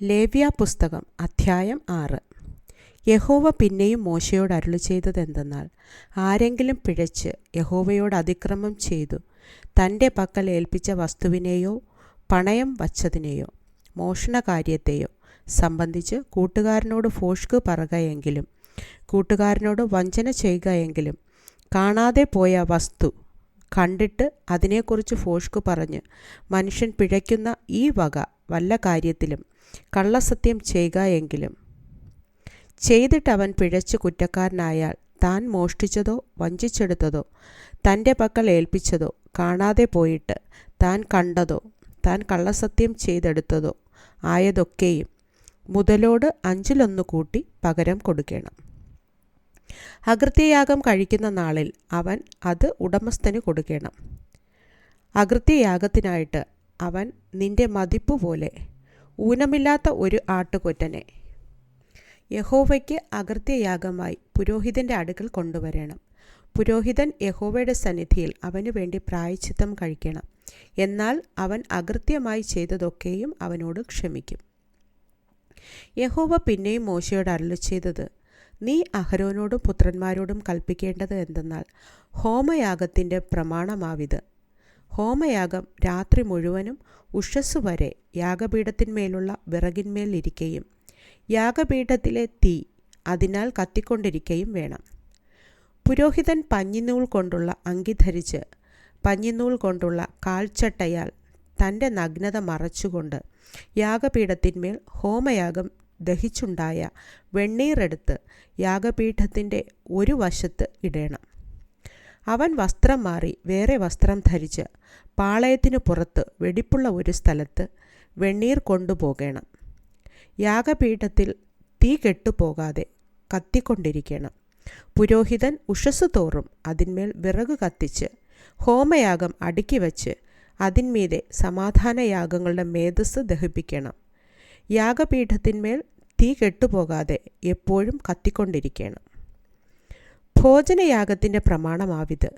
ലേവ്യ പുസ്തകം അധ്യായം ആറ്. യഹോവ പിന്നെയും മോശയോട് അരുളി ചെയ്തതെന്തെന്നാൽ ആരെങ്കിലും പിഴച്ച് യഹോവയോട് അതിക്രമം ചെയ്തു തന്റെ പക്കൽ ഏൽപ്പിച്ച വസ്തുവിനെയോ പണയം വച്ചതിനെയോ മോഷണകാര്യത്തെയോ സംബന്ധിച്ച് കൂട്ടുകാരനോട് ഫോഷ്ക്ക് പറയുകയെങ്കിലും കൂട്ടുകാരനോട് വഞ്ചന ചെയ്യുകയെങ്കിലും കാണാതെ പോയ വസ്തു കണ്ടിട്ട് അതിനെക്കുറിച്ച് ഫോഷ്ക്ക് പറഞ്ഞ് മനുഷ്യൻ പിഴയ്ക്കുന്ന ഈ വക വല്ല കാര്യത്തിലും. കള്ളസത്യം ചെയ്യുക എങ്കിലും. ചെയ്തിട്ട് അവൻ പിഴച്ച് കുറ്റക്കാരനായാൽ താൻ മോഷ്ടിച്ചതോ വഞ്ചിച്ചെടുത്തതോ തന്റെ പക്കൽ ഏൽപ്പിച്ചതോ കാണാതെ പോയിട്ട് താൻ കണ്ടതോ താൻ കള്ളസത്യം ചെയ്തെടുത്തതോ ആയതൊക്കെയും മുതലോട് അഞ്ചിലൊന്ന് കൂട്ടി പകരം കൊടുക്കണം. അകൃത്യയാഗം കഴിക്കുന്ന നാളിൽ അവൻ അത് ഉടമസ്ഥന് കൊടുക്കണം. അകൃത്യയാഗത്തിനായിട്ട് അവൻ നിന്റെ മതിപ്പ് പോലെ ഊനമില്ലാത്ത ഒരു ആട്ടുകൊറ്റനെ. യഹോവയ്ക്ക് അകൃത്യയാഗമായി പുരോഹിതന്റെ അടുക്കൽ കൊണ്ടുവരണം. പുരോഹിതൻ യഹോവയുടെ സന്നിധിയിൽ അവനു വേണ്ടി പ്രായച്ചിത്തം കഴിക്കണം. എന്നാൽ അവൻ അകൃത്യമായി ചെയ്തതൊക്കെയും അവനോട് ക്ഷമിക്കും. യഹോവ പിന്നെയും മോശയോട് അരുളി ചെയ്തത് നീ അഹരോനോടും പുത്രന്മാരോടും കൽപ്പിക്കേണ്ടത് എന്തെന്നാൽ ഹോമയാഗത്തിന്റെ പ്രമാണമാവിത്. ഹോമയാഗം രാത്രി മുഴുവനും ഉഷസ് വരെ യാഗപീഠത്തിന്മേലുള്ള വിറകിന്മേൽ ഇരിക്കുകയും യാഗപീഠത്തിലെ തീ അതിനാൽ കത്തിക്കൊണ്ടിരിക്കുകയും വേണം. പുരോഹിതൻ പഞ്ഞിനൂൽ കൊണ്ടുള്ള അങ്കി ധരിച്ച് പഞ്ഞിനൂൽ കൊണ്ടുള്ള കാൽച്ചട്ടയാൽ തന്റെ നഗ്നത മറച്ചുകൊണ്ട് യാഗപീഠത്തിന്മേൽ ഹോമയാഗം ദഹിച്ചുണ്ടായ വെണ്ണീറെടുത്ത് യാഗപീഠത്തിന്റെ ഒരു വശത്ത് ഇടണം. അവൻ വസ്ത്രം മാറി വേറെ വസ്ത്രം ധരിച്ച് പാളയത്തിനു പുറത്ത് വെടിപ്പുള്ള ഒരു സ്ഥലത്ത് വെണ്ണീർ കൊണ്ടുപോകണം. യാഗപീഠത്തിൽ തീ കെട്ടുപോകാതെ കത്തിക്കൊണ്ടിരിക്കണം. പുരോഹിതൻ ഉഷസ് തോറും അതിന്മേൽ വിറക് കത്തിച്ച് ഹോമയാഗം അടുക്കി വച്ച് അതിന്മീതെ സമാധാനയാഗങ്ങളുടെ മേധസ് ദഹിപ്പിക്കണം. യാഗപീഠത്തിന്മേൽ തീ കെട്ടുപോകാതെ എപ്പോഴും കത്തിക്കൊണ്ടിരിക്കണം. ഭോജനയാഗത്തിന്റെ പ്രമാണമാവിത്.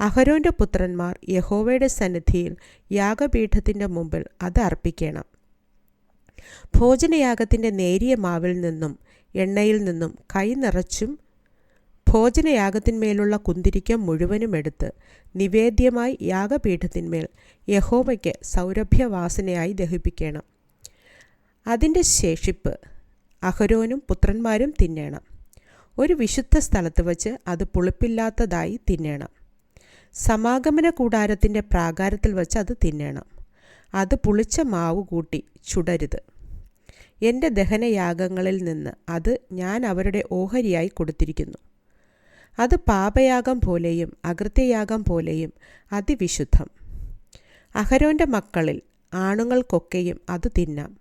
അഹരോന്റെ പുത്രന്മാർ യഹോവയുടെ സന്നിധിയിൽ യാഗപീഠത്തിന്റെ മുമ്പിൽ അത് അർപ്പിക്കണം. ഭോജനയാഗത്തിന്റെ നേരിയ മാവിൽ നിന്നും എണ്ണയിൽ നിന്നും കൈ നിറച്ചും ഭോജനയാഗത്തിന്മേലുള്ള കുന്തിരിക്കം മുഴുവനും എടുത്ത് നിവേദ്യമായി യാഗപീഠത്തിന്മേൽ യഹോവയ്ക്ക് സൗരഭ്യവാസനയായി ദഹിപ്പിക്കണം. അതിന്റെ ശേഷിപ്പ് അഹരോനും പുത്രന്മാരും തിന്നണം. ഒരു വിശുദ്ധ സ്ഥലത്ത് വച്ച് അത് പുളിപ്പില്ലാത്തതായി തിന്നണം. സമാഗമന കൂടാരത്തിന്റെ പ്രാകാരത്തിൽ വച്ച് അത് തിന്നണം. അത് പുളിച്ച മാവ് കൂട്ടി ചുടരുത്. എന്റെ ദഹനയാഗങ്ങളിൽ നിന്ന് അത് ഞാൻ അവരുടെ ഓഹരിയായി കൊടുത്തിരിക്കുന്നു. അത് പാപയാഗം പോലെയും അകൃത്യയാഗം പോലെയും അതിവിശുദ്ധം. അഹരോന്റെ മക്കളിൽ ആണുങ്ങൾക്കൊക്കെയും അത് തിന്നാം.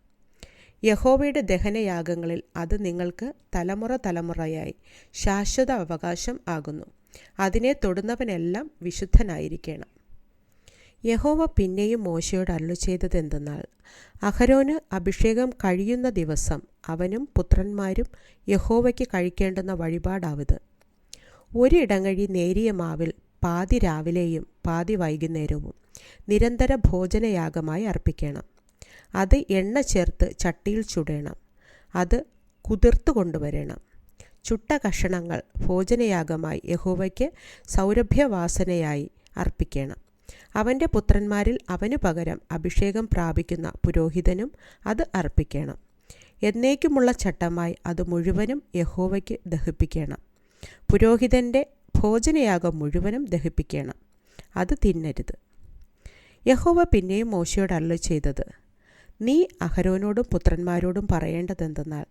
യഹോവയുടെ ദഹനയാഗങ്ങളിൽ അത് നിങ്ങൾക്ക് തലമുറ തലമുറയായി ശാശ്വത അവകാശം ആകുന്നു. അതിനെ തൊടുന്നവനെല്ലാം വിശുദ്ധനായിരിക്കണം. യഹോവ പിന്നെയും മോശയോട് അരുളു ചെയ്തതെന്തെന്നാൽ അഹരോന് അഭിഷേകം കഴിയുന്ന ദിവസം അവനും പുത്രന്മാരും യഹോവയ്ക്ക് കഴിക്കേണ്ടുന്ന വഴിപാടാവത്. ഒരിടങ്ങഴി നേരിയ മാവിൽ പാതി രാവിലെയും പാതി വൈകുന്നേരവും നിരന്തര ഭോജനയാഗമായി അർപ്പിക്കണം. അത് എണ്ണ ചേർത്ത് ചട്ടിയിൽ ചുടണം. അത് കുതിർത്ത് കൊണ്ടുവരണം. ചുട്ട കഷണങ്ങൾ ഭോജനയാഗമായി യഹോവയ്ക്ക് സൗരഭ്യവാസനയായി അർപ്പിക്കണം. അവന്റെ പുത്രന്മാരിൽ അവനു പകരം അഭിഷേകം പ്രാപിക്കുന്ന പുരോഹിതനും അത് അർപ്പിക്കണം. എന്നേക്കുമുള്ള ചട്ടമായി അത് മുഴുവനും യഹോവയ്ക്ക് ദഹിപ്പിക്കണം. പുരോഹിതന്റെ ഭോജനയാഗം മുഴുവനും ദഹിപ്പിക്കണം. അത് തിന്നരുത്. യഹോവ പിന്നെയും മോശയോട് അല്ല ചെയ്തത് നീ അഹരോനോടും പുത്രന്മാരോടും പറയേണ്ടതെന്തെന്നാൽ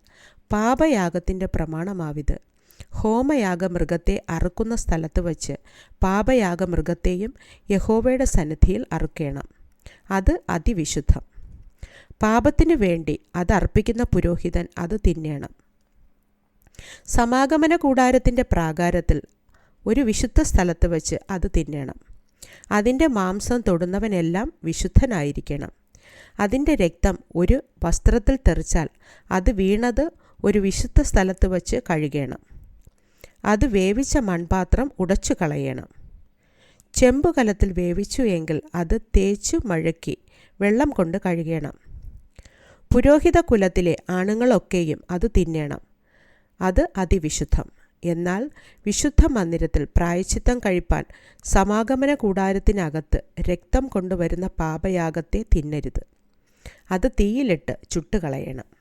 പാപയാഗത്തിന്റെ പ്രമാണമാവിത്. ഹോമയാഗ മൃഗത്തെ അറുക്കുന്ന സ്ഥലത്ത് വച്ച് പാപയാഗ മൃഗത്തെയും യഹോവയുടെ സന്നിധിയിൽ അറുക്കേണം. അത് അതിവിശുദ്ധം. പാപത്തിനു വേണ്ടി അത് അർപ്പിക്കുന്ന പുരോഹിതൻ അത് തിന്നേണം. സമാഗമന കൂടാരത്തിന്റെ പ്രാകാരത്തിൽ ഒരു വിശുദ്ധ സ്ഥലത്ത് വച്ച് അത് തിന്നണം. അതിന്റെ മാംസം തൊടുന്നവനെല്ലാം വിശുദ്ധനായിരിക്കണം. അതിന്റെ രക്തം ഒരു വസ്ത്രത്തിൽ തെറിച്ചാൽ അത് വീണത് ഒരു വിശുദ്ധ സ്ഥലത്ത് വച്ച് കഴുകണം. അത് വേവിച്ച മൺപാത്രം ഉടച്ചു കളയണം. ചെമ്പുകലത്തിൽ വേവിച്ചു എങ്കിൽ അത് തേച്ചു മഴക്കി വെള്ളം കൊണ്ട് കഴുകണം. പുരോഹിത കുലത്തിലെ ആണുങ്ങളൊക്കെയും അത് തിന്നണം. അത് അതിവിശുദ്ധം. എന്നാൽ വിശുദ്ധ മന്ദിരത്തിൽ പ്രായച്ചിത്തം കഴിപ്പാൻ സമാഗമന കൂടാരത്തിനകത്ത് രക്തം കൊണ്ടുവരുന്ന പാപയാഗത്തെ തിന്നരുത്. അത് തീയിലിട്ട് ചുട്ടുകളയണം.